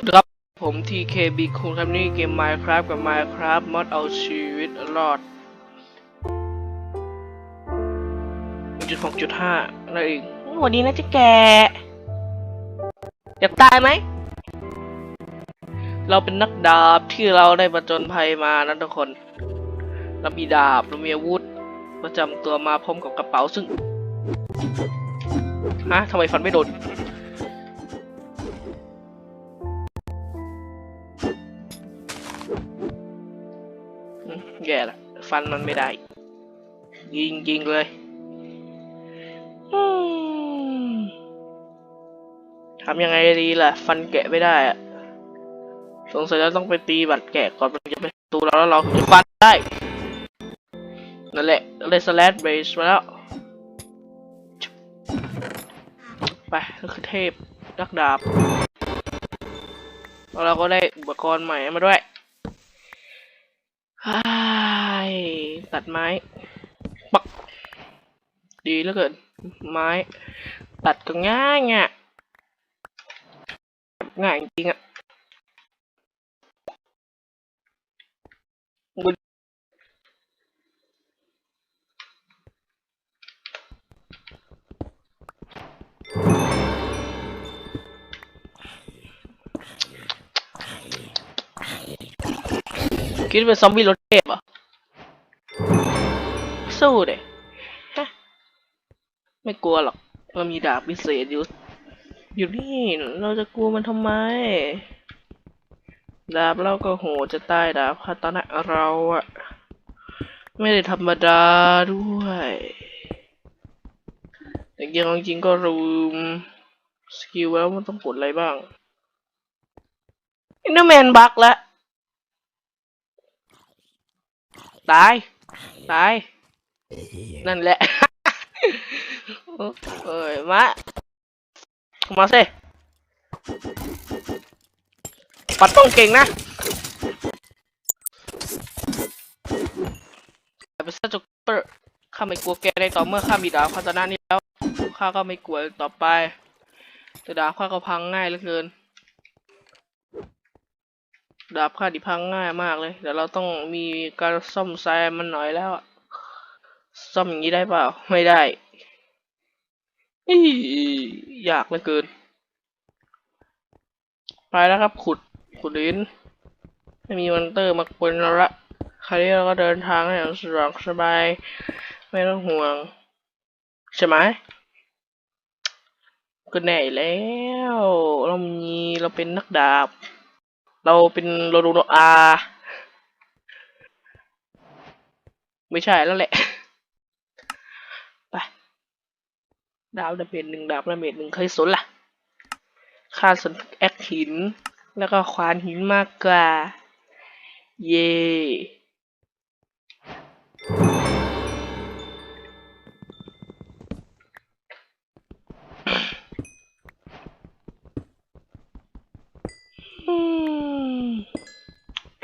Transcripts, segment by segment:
สวัสดีครับ ผม TKB คุณครับนี่เกม Minecraft กับ Minecraft มอดเอาชีวิตรอดจุดหกจุดห้านั่นเองวันนี้นะจะแกอยากตายไหม เราเป็นนักดาบที่เราได้ประจนภัยมานะทุกคน เรามีดาบ เรามีอาวุธ ประจำตัวมาพร้อมกับกระเป๋าซึ่งฮะทำไมฟันไม่โดน ฟันมันไม่ได้ ยิงยิงเลยทำยังไงดีล่ะ ฟันแกะไม่ได้อะสงสัยเราต้องไปตีบัตรแกะก่อนมันจะเป็นตูเราแล้วเราถึงจะฟันได้นั่นแหละเลยสแลดเบสมาแล้วไปนั่นคือเทพนักดาบแล้วเราก็ได้อุปกรณ์ใหม่มาด้วย ฮ่าย ตัดไม้ ปัก ดีเหลือเกิน ไม้ ตัดก็ง่ายอะง่ายจริงอะบุญคิดเป็นซอมบี้รถเทพอะ สู้เด้ฮะไม่กลัวหรอกเรามีดาบพิเศษอยู่ อยู่นี่ เราจะกลัวมันทำไม ดาบเราก็โหจะตายดาบคาตานะเราอะไม่ได้ธรรมดาด้วยแต่ยังจริงก็รูมสกิลแล้วมันต้องกดอะไรบ้างอินเดอร์แมนบักแล้วตาย ตาย นั่นแหละเอ้ยมามาสิปัดป้องเก่งนะแต่เป็นซาจุกเปอร์ข้าไม่กลัวแกในต่อเมื่อข้ามีดาบคาตานานี้แล้วข้าก็ไม่กลัวต่อไปแต่ดาบข้าก็พังง่ายเหลือเกิน ดาบข้าดิพังง่ายมากเลยเดี๋ยวเราต้องมีการซ่อมแซมมันหน่อยแล้วอะ ซ่อมอย่างนี้ได้เปล่า ไม่ได้อยากเหลือเกิน ไปแล้วครับ ขุด ขุดดินไม่มีมอนเตอร์มากวนเราละ คราวนี้เราก็เดินทางให้อย่างสะดวกสบาย ไม่ต้องห่วง ใช่ไหมก็แน่อยแล้ว เรามีเราเป็นนักดาบ เราเป็นโรโรอา ไม่ใช่แล้วแหละ ไป ดาวดาเมจหนึ่งดาบดาเมจหนึ่งเคยสนล่ะค่าสนแอคหิน แล้วก็ควานหินมากกว่า เย่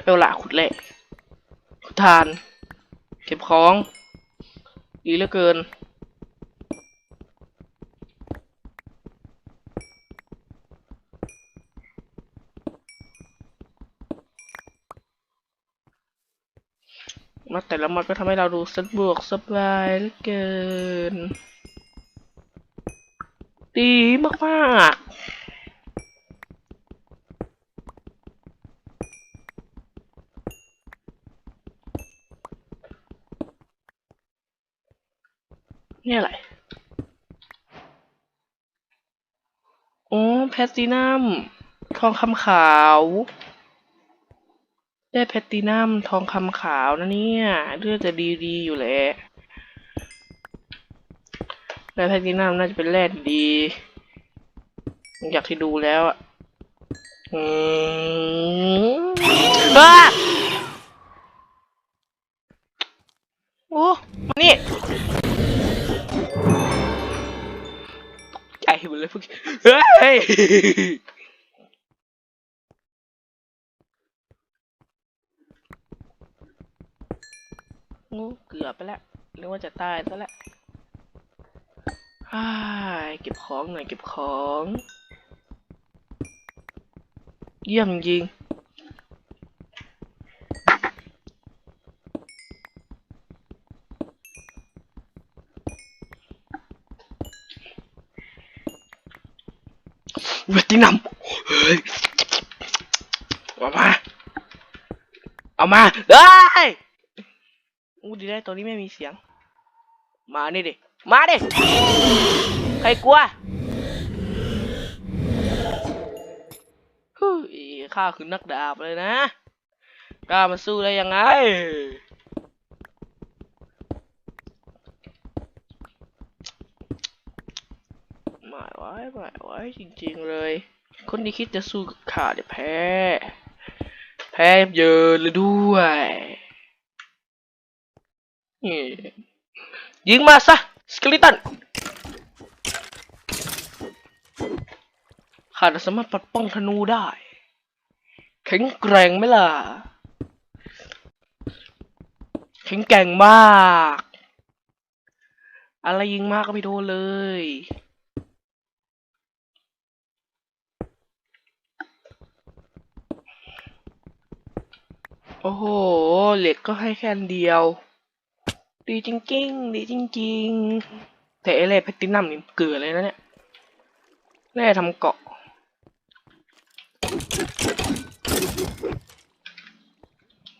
เอาละขุดเหลกขุดทาน เก็บของ ดีเหลือเกิน แต่ละมันก็ทำให้เราดูสะดวกสบายเหลือเกิน ดีมากๆนี่อะไร โอ้ แพลตินัม ทองคำขาว ได้แพตตินัมทองคำขาวนะเนี่ยเลือดจะดีๆอยู่แหละได้แพตตินัมน่าจะเป็นแร่ดี อยากที่ดูแล้วอะอืมบ้าโอ้มานี่ใจหมดเลยพวกเฮ้ย งูเกือบไปแล้วนึกว่าจะตายซะแล้วฮ่ายเก็บของหน่อยเก็บของ เยี่ยมจริงเวทีนำเฮ้ย เอามา เอามาได้ อู้ดีได้ตัวนี้ไม่มีเสียง มานี่ดิ มาดิ ใครกลัวฮ้ยข้าคือนักดาบเลยนะกล้ามาสู้ได้ยังไง ไม่ไหวไม่ไหวจริงๆเลย คนที่คิดจะสู้กับข้าเดี๋ยวแพ้ แพ้เยอะเลยด้วย ยิงมาซะสกิลิตันข้าจะสามารถปัดป้องธนูได้ แข็งแกร่งไหมล่ะ แข็งแกร่งมาก อะไรยิงมากก็ไม่โดนเลย โอ้โห เหล็กก็ให้แค่อันเดียว ดีจริงๆ ดีจริงๆ แต่ไอแร่แพตตินัมนี่เกลือเลยนะเนี่ยแร่ทำเกาะ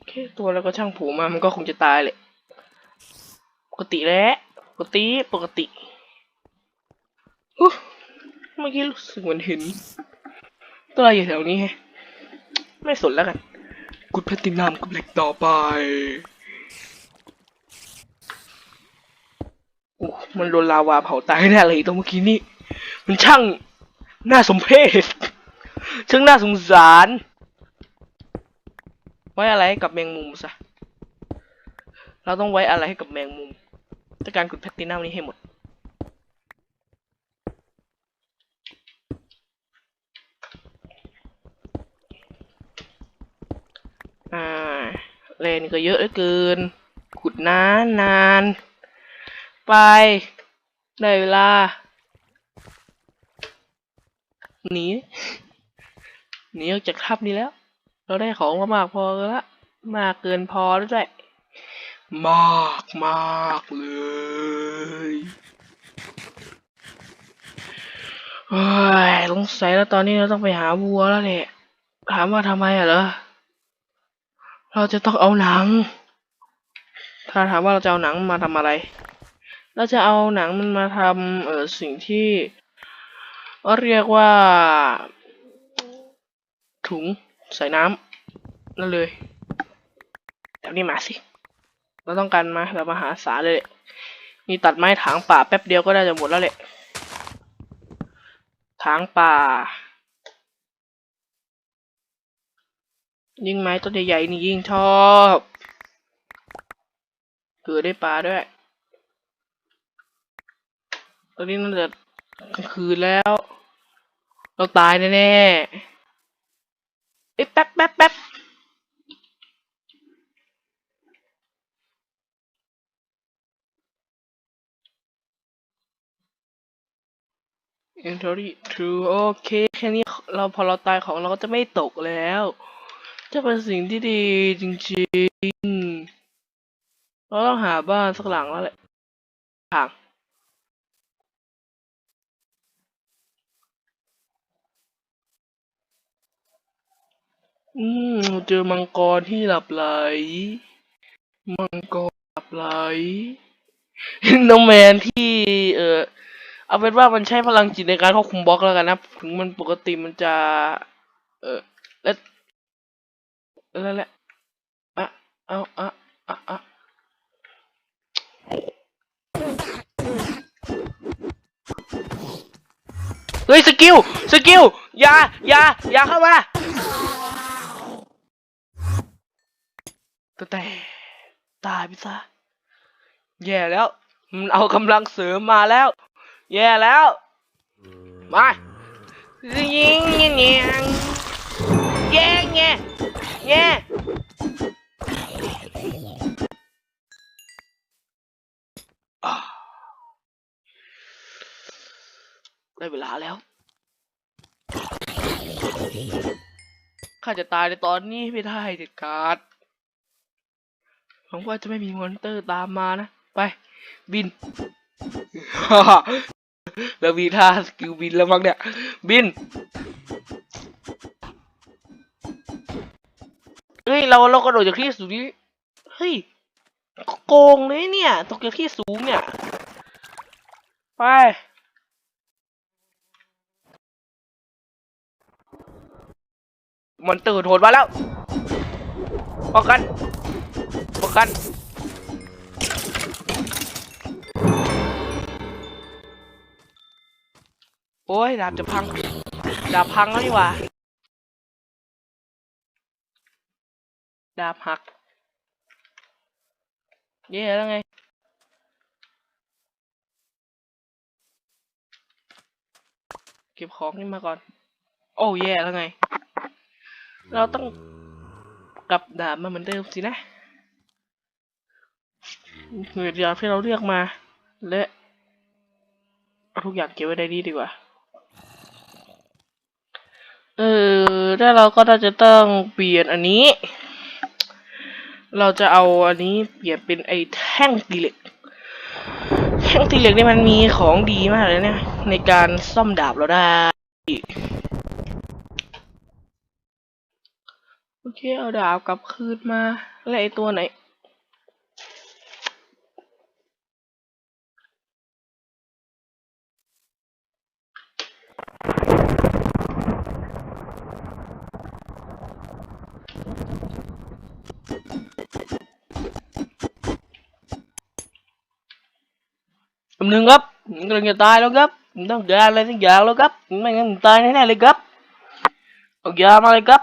แค่ตัวแล้วก็ช่างผูมา มันก็คงจะตายแหละ ปกติแล้วปกติ ปกติเมื่อกี้รู้สึกเหมือนเห็น ตัวอะไรอยู่แถวนี้ไม่สนแล้วกัน กุดแพตตินัมกับเหล็กต่อไปโอ้ มันโดนลาวาเผาตายแน่เลยตรงเมื่อกี้นี่ มันช่างน่าสมเพชช่างน่าสงสาร ไว้อะไรให้กับแมงมุมซะ เราต้องไว้อะไรให้กับแมงมุมจากการขุดแพลตตินัมนี้ให้หมด อ่าแรนก็เยอะเหลือเกิน ขุดนานนาน ไปได้เวลาหนีหนีออกจากถ้ำนี้แล้ว เราได้ของมามากพอแล้วละมากเกินพอแล้วด้วยมากมากเลยเฮ้ยสงสัยแล้วตอนนี้เราต้องไปหาวัวแล้วแหละถามว่าทำไมอะเหรอ เราจะต้องเอาหนัง ถ้าถามว่าเราจะเอาหนังมาทำอะไร เราจะเอาหนังมันมาทำเออสิ่งที่เรียกว่า ถุงใส่น้ำนั่นเลยแบบนี้มาสิ เราต้องการมาแบบมหาศาลเลยนี่ตัดไม้ถางป่าแป๊บเดียวก็ได้จะหมดแล้วแหละถางป่า ยิ่งไม้ต้นใหญ่ๆนี่ยิ่งชอบเกิดได้ปลาด้วย ตอนนี้น่าจะกลางคืนแล้ว เราตายแน่ๆเอ้ยแป๊บแป๊บแป๊บอินทอรี่ทรูโอเค แค่นี้เราพอเราตายของเราก็จะไม่ตกแล้ว จะเป็นสิ่งที่ดีจริงๆ เราต้องหาบ้านสักหลังแล้วแหละทาง อืมเจอมังกรที่หลับไหล มังกรหลับไหล น้องแมนที่ เออเอาเป็นว่ามันใช้พลังจิตในการควบคุมบล็อกแล้วกันนะ ถึงมันปกติมันจะ เออแล้วแล้วแหละอะเอาอะอะอะเฮ้ยสกิลสกิลอย่าอย่าอย่าเข้ามา แต่แต่ตายไปซะ แย่แล้ว มันเอากำลังเสริมมาแล้ว แย่แล้ว มายิงยิงยิงแย่แย่แย่อ่ได้เวลาแล้ว ข้าจะตายในตอนนี้ไม่ได้เด็ดขาด วังว่าจะไม่มีมอนเตอร์ตามมานะ ไป บิน แล้วมีท่าสกิลบินแล้วมั้งเนี่ย บินเฮ้ยเราเรากระโดดจากที่สูงนี้เฮ้ยโกงเลยเนี่ย ตกจากที่สูงเนี่ย ไปมอนตอร์โหดมาแล้วป้องกัน กันโอ้ยดาบจะพัง ดาบพังแล้วนี่ว่า ดาบหัก เย่แล้วไง เก็บของนี่มาก่อน โอ้แย่แล้วไง เราต้องกลับดาบมาเหมือนเดิมสินะ หมือนดาที่เราเลือกมา และเอาทุกอย่างเก็บไว้ในนี้ดีกว่า เออถ้าเราก็น่าจะต้องเปลี่ยนอันนี้ เราจะเอาอันนี้เปลี่ยนเป็นไอ้แท่งตีเหล็ก แท่งตีเหล็กนี่มันมีของดีมากเลยเนี่ยในการซ่อมดาบเราได้โอเคเอาดาบกลับคืนมา แล้วไอตัวไหนำหนึ่งครับผมกำลังจะตายแล้วครับผมต้องการอะไรสักอย่างแล้วครับไม่งั้นผมตายแน่ๆเลยครับเอายามาเลยครับ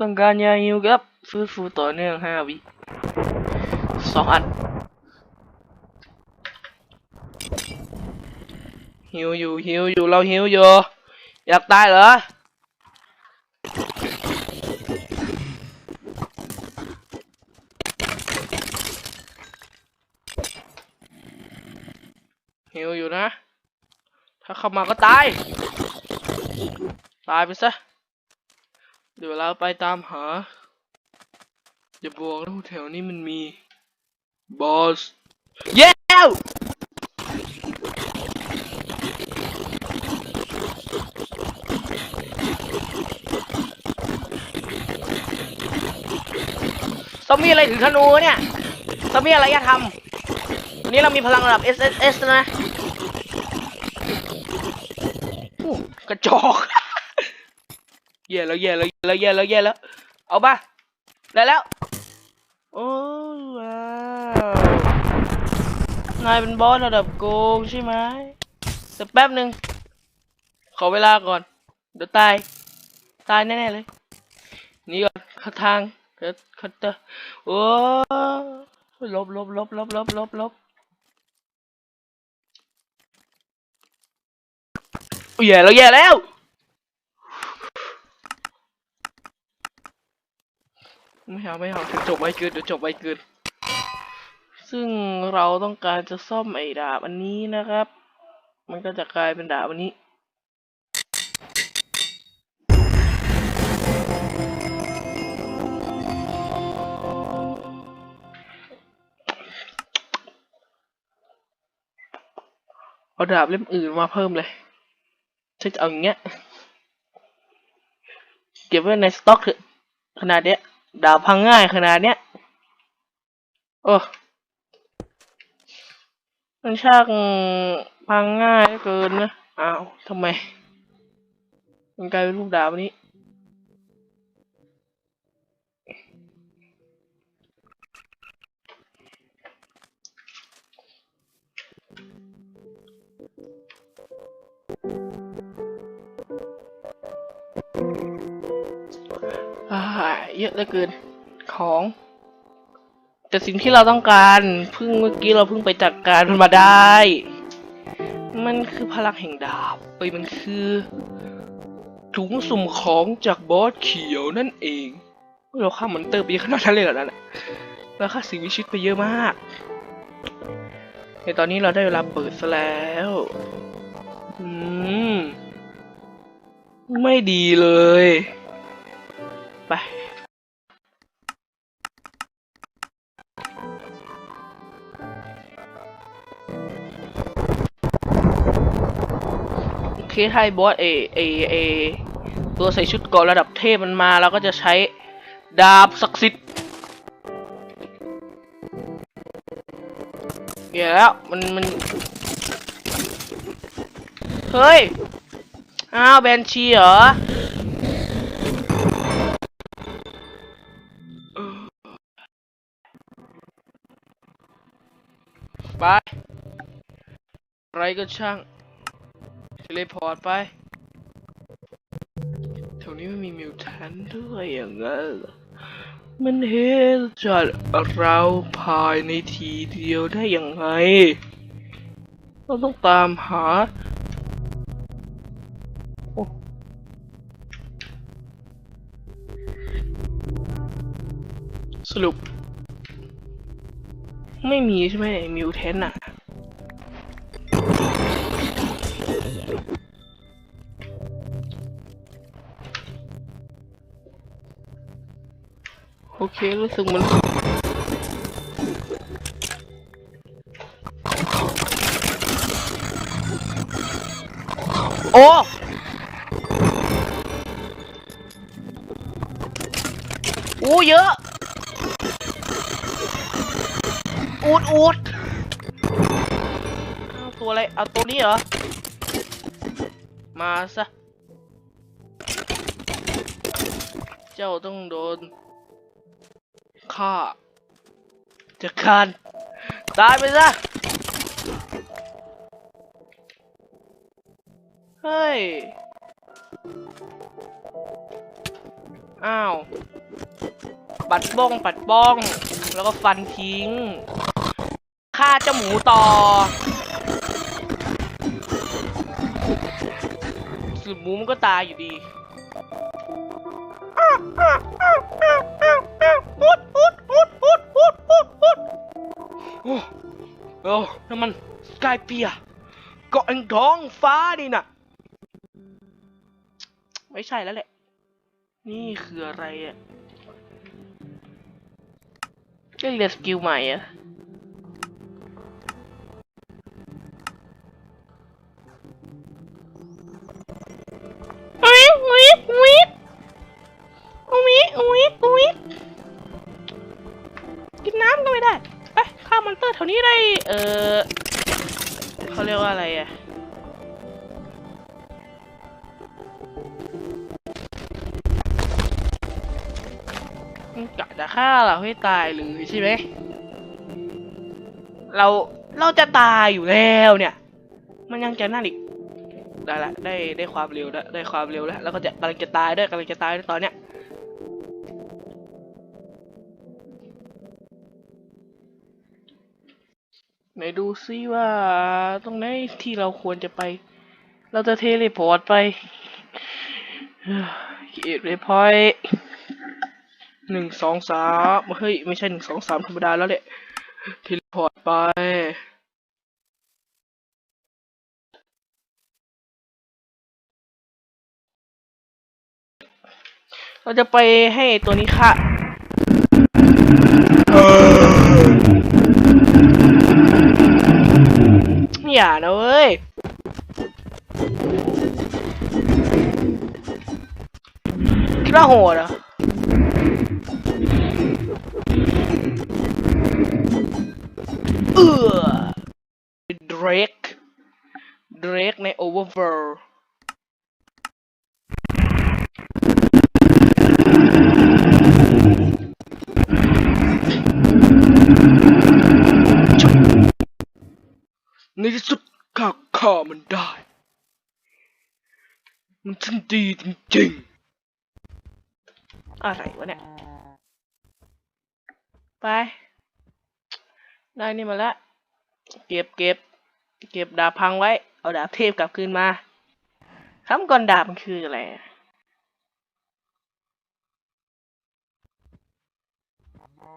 ต้องการยาฮิวครับฟื้นฟูต่อเนื่องห้าวิสองอันฮิวอยู่ฮิวอยู่เราฮิวอยู่อยากตายเหรอ ฮิวอยู่นะ ถ้าเข้ามาก็ตาย ตายไปซะ เดี๋ยวเราไปตามหา อย่าบอกนะว่าแถวนี้มันมี บอส เย้วซอมบี้อะไรถือธนูเนี่ยซอมบี้อะไรจะทำวันนี้เรามีพลังระดับ S S S นะโอ้กระ จอกแย่แล้วแย่แล้วแล้วแย่แล้วแย่แล้ว เอาป่ะได้แล้ว โอ้ว้าวนายเป็นบอสระดับโกงใช่ไหมแต่แป๊บหนึ่งขอเวลาก่อน เดี๋ยวตาย ตายแน่ๆเลย นี่ก่อนเข้าทางเดี๋ยวเขาจะโอ้ลบลบลบลบลบลบลบอุ๊ย แย่แล้วแย่แล้วไม่เอาไม่เอาเดี๋ยวจบไว้เกินเดี๋ยวจบไว้เกินซึ่งเราต้องการจะซ่อมไอ้ดาบอันนี้นะครับ มันก็จะกลายเป็นดาบอันนี้เอาดาบเล่มอื่นมาเพิ่มเลย ฉันจะเอาอย่างเงี้ย เก็บไว้ในสต็อกเถอะขนาดเนี้ยดาบพังง่ายขนาดเนี้ย โอ้มันช่างพังง่ายเกินนะ อ้าวทำไม มันกลายเป็นรูปดาบอัน เยอะเหลือเกินของ แต่สิ่งที่เราต้องการเพิ่งเมื่อกี้เราเพิ่งไปจัดการมันมาได้ มันคือพลังแห่งดาบเอ้ยมันคือถุงสุ่มของจากบอสเขียวนั่นเอง เราฆ่ามอนเตอร์ไปเยอะขนาดนั้นเลยเหรอนั่นเราฆ่าสิ่งมีชีวิตไปเยอะมาก ในตอนนี้เราได้เวลาเปิดซะแล้วอืมไม่ดีเลย ไป เคถ้าไอ้บอสเอเอเอตัวใส่ชุดเกราะระดับเทพมันมาเราก็จะใช้ดาบศักดิ์สิทธิ์เดี๋ยวแล้วมันมันเฮ้ย อ้าวแบนชีเหรอไปอะไรก็ช่าง เลพอร์ตไปแถวนี้ไม่มีมิวแทนด้วยอย่างนั้นมันเห็นจัดเราภายในทีเดียวได้ยังไง เราต้องตามหาสรุป ไม่มีใช่ไหมมิวแทนอะ โอเครู้สึกมันโอ้โอ้เยอะ อูดอูดเอาตัวอะไร เอาตัวนี้เหรอ มาซะ เจ้าต้องโดน ฆ่าจัดการตายไปซะ เฮ้ย อ้าว ปัดบ้อง ปัดบ้อง แล้วก็ฟันทิ้ง ฆ่าเจ้าหมูต่อสรุปหมูมันก็ตายอยู่ดี โอ้โอ้นั่นมันสกายเปียเกาะอังท้องฟ้านี่น่ะ ไม่ใช่แล้วแหละ นี่คืออะไรอะเรียนสกิลใหม่อะานี้ได้ เออเขาเรียกว่าอะไรอะมันกะจะฆ่าเราให้ตายเลยใช่ไหม เรา เราจะตายอยู่แล้วเนี่ย มันยังจะนั่นอีก ได้ละ ได้ ได้ความเร็วแล้วได้ความเร็วแล้ว แล้วก็จะกำลังจะตายด้วยกำลังจะตายด้วยตอนเนี้ย ดูซิว่า ตรงไหนที่เราควรจะไป เราจะเทเลพอร์ตไปเกียรเลพอยหนึ่งสองสามเฮ้ย ไม่ใช่หนึ่งสองสามธรรมดาแล้วแหละเทเลพอร์ตไปเราจะไปให้ตัวนี้ค่ะ อย่านะเว้ยคิดว่าโหดเหรอเออเดรกเดรกใน Overworld ในที่สุดข้าฆ่ามันได้ มันช่างดีจริงๆ อะไรวะเนี่ย ไป ได้นี่มาแล้วเก็บเก็บ เก็บดาบพังไว้ เอาดาบเทพกลับคืนมาคำก่อนดาบมันคืออะไรอะ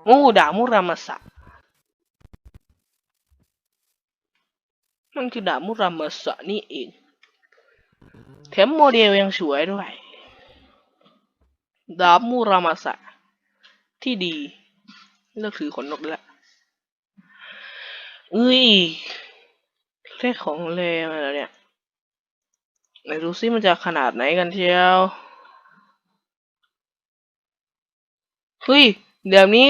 งูดามุรามาสะ มันคือดาบมุรามาสะนี่เองแถมโมเดลยังสวยด้วย ดาบมูรามาสะ ที่ดี เลิกถือขนนกได้ละอุ้ยเลขของเลมาแล้วเนี่ยไหนดูซิมันจะขนาดไหนกันเชียวเฮ้ยเดี๋ยวนี้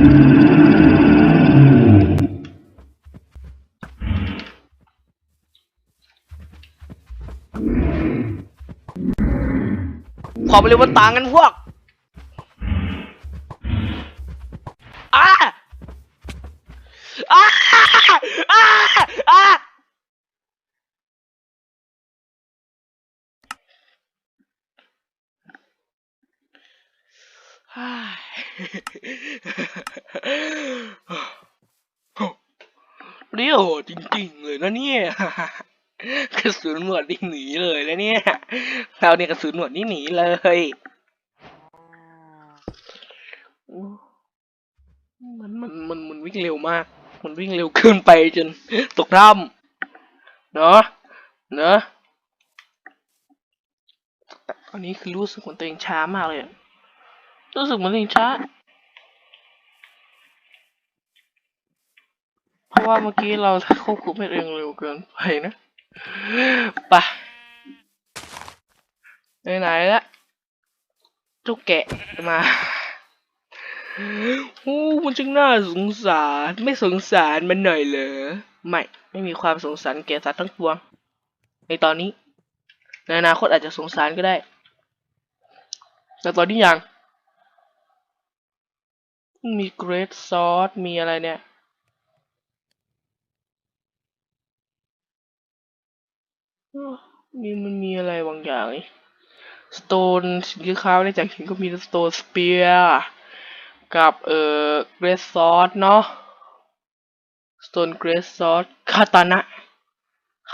ขอไปเลยว่าต่างกันพวกอะอะอะอะฮ่าเรียวจริงๆเลยนะเนี่ย ก ระสุนหมวดนี่หนีเลยนะเนี่ย เราเนี่ยกระสุนหมวดนี่หนีเลยมันมันมันมันวิ่งเร็วมาก มันวิ่งเร็วเกินไปจนตกถ้ำเนาะเนาะตอนนี้คือรู้สึกเหมือนตัวเองช้ามากเลยรู้สึกเหมือนตัวเองช้า เพราะว่าเมื่อกี้เราควบคุมตัวเองเร็วเกินไปนะ ไปไหนๆละจุกแกะมาโอ้มันจึงน่าสงสาร ไม่สงสารมันหน่อยเหรอ ไม่ ไม่มีความสงสารแก่สัตว์ทั้งปวง ในตอนนี้ ในอนาคตอาจจะสงสารก็ได้ แต่ตอนนี้ยัง มีเกรดซอส มีอะไรเนี่ย มีมันมีอะไรบางอย่างนี่สโตนสิ่งที่ค้าได้จากหินก็มีสโตนสเปียร์กับเอ่อเกรสซอสเนาะสโตนเกรสซอสคาตานะ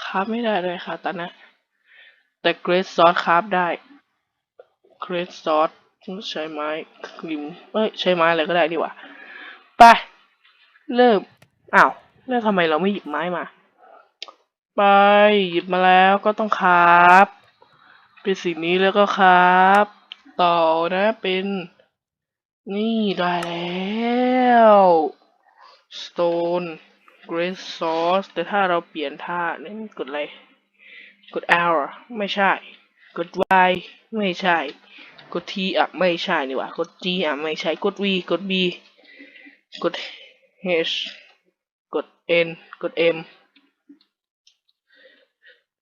คราฟไม่ได้เลยคาตานะแต่เกรสซอสคราฟได้เกรสซอสใช้ไม้ริมเอ้ยใช้ไม้อะไรก็ได้ดีกว่าไปเริ่มอ้าวแล้วทำไมเราไม่หยิบไม้มา ไป หยิบมาแล้วก็ต้องครับเป็นสิ่งนี้แล้วก็ครับ ต่อนะเป็น นี่ได้แล้ว stone great sauce แต่ถ้าเราเปลี่ยนท่านี่กดอะไร กด L อะไม่ใช่ กด Y ไม่ใช่ กด T อะไม่ใช่นี่หว่ากด G อะไม่ใช่ กด V กด B กด H กด N กด M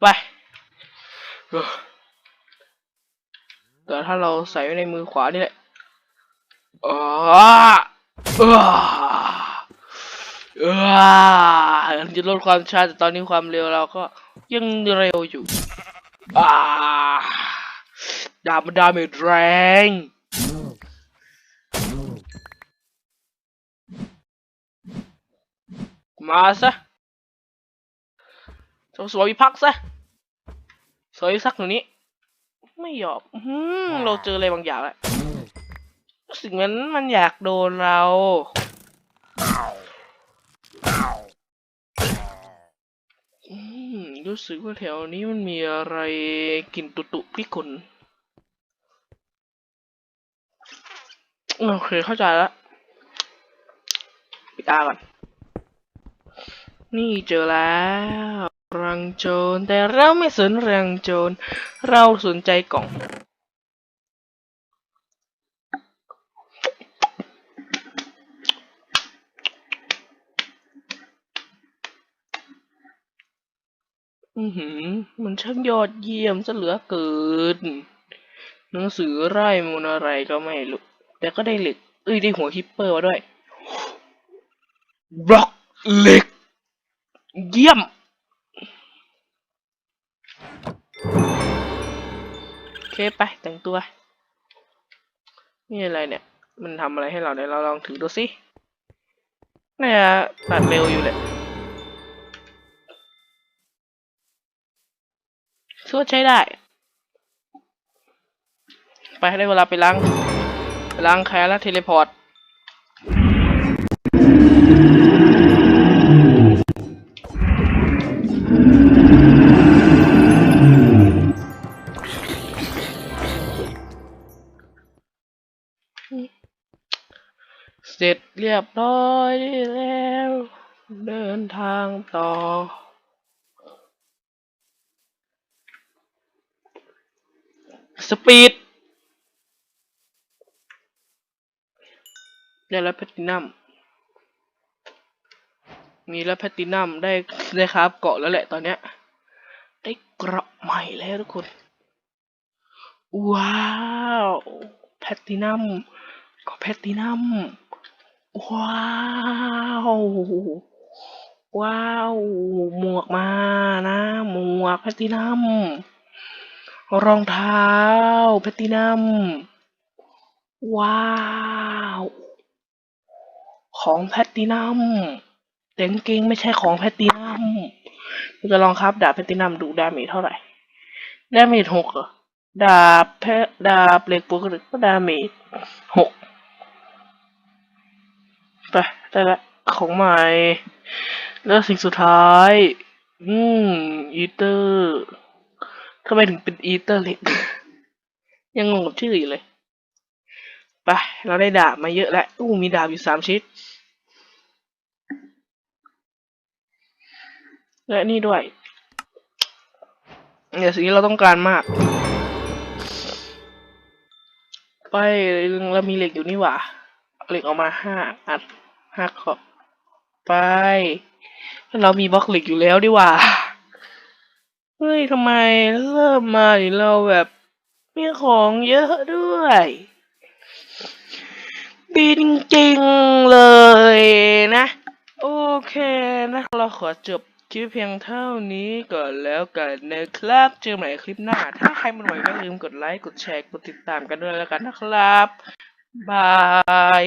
ไปเออแต่ถ้าเราใส่ไว้ในมือขวานี่แหละอ๋อเออเออจะลดความช้าแต่ตอนนี้ความเร็วเราก็ยังเร็วอยู่อ่าดาบมันดาเมจแรงมาซะ สสวยวิพักษ์ซะสวยสักหนูนี้ ไม่ยอมอื้อหือเราเจออะไรบางอย่างแล้วรู้สึกเหมือนมันอยากโดนเราอืมรู้สึกว่าแถวนี้มันมีอะไรกลินตุตุพิกลโอเคเข้าใจแล้วปิดตาก่อน นี่เจอแล้ว รังโจรแต่เราไม่สนรังโจรเราสนใจกล่อง อือหือ มันช่างยอดเยี่ยมซะเหลือเกิน หนังสือไร่มูลอะไรก็ไม่รู้แต่ก็ได้เหล็ก เอ้ยได้หัวคิปเปอร์มาด้วยบล็อกเหล็ก เยี่ยม ไปแต่งตัว นี่อะไรเนี่ย มันทำอะไรให้เราเนี่ยเราลองถือดูสิน่าจะตัดเร็วอยู่แหละช่วยใช้ได้ ไปได้เวลาไปล้าง ไปล้างแค้นแล้วเทเลพอร์ต เสร็จเรียบร้อยแล้ว เดินทางต่อ สปีดได้แล้วแพตตินัมมีแล้วแพตตินัมได้ได้ครับเกาะแล้วแหละตอนเนี้ย ได้เกราะใหม่แล้วทุกคน ว้าว แพตตินัมก็แพตตินัม ว้าว ว้าว หมวกมานะ หมวกแพตตินัม รองเท้าแพตตินัม ว้าว ของแพตตินัมแต่งเกงไม่ใช่ของแพตตินัมเราจะลองครับดาบแพตตินัมดูดาเมจเท่าไหร่ ดาเมจหกเหรอ ดาบแพดาบเหล็กปกติก็ดาเมจหก ไปได้ละของใหม่ แล้วสิ่งสุดท้าย อืมอีเตอร์ทำไมถึงเป็นอีเตอร์เล็ก ยังงงกับชื่ออยู่เลย ไป เราได้ดาบมาเยอะแล้ว อู้มีดาบอยู่สามชิ้นและนี่ด้วยเนี่ยสิ่งที่เราต้องการมาก ไปเรามีเหล็กอยู่นี่หว่า เหล็กออกมาห้าอัน ห้าขอบไป เรามีบล็อกเหล็กอยู่แล้วดีว่า เฮ้ยทำไมเริ่มมานี่เราแบบมีของเยอะด้วย ดีจริงๆเลยนะ โอเคนะ เราขอจบคลิปเพียงเท่านี้ก่อนแล้วกันนะครับ เจอกันใหม่คลิปหน้า ถ้าใครมันไหวก็ลืมกดไลค์ กดแชร์ กดติดตามกันด้วยแล้วกันนะครับ บาย